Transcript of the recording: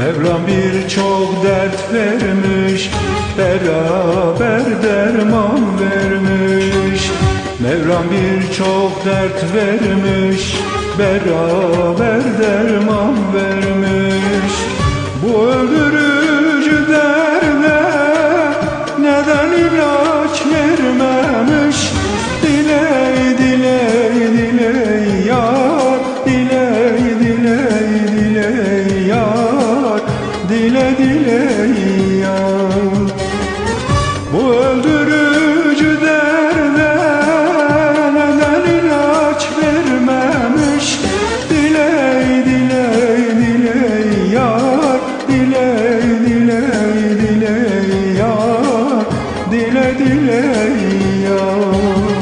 Mevlam birçok dert vermiş Beraber derman vermiş. Mevlam birçok dert vermiş Beraber derman vermiş. Bu öldürücü derde Neden ilaç vermez? dile dile ya. Bu öldürücü derde neden ilaç vermemiş? Diley diley diley yar Diley diley diley yar Dile diley yar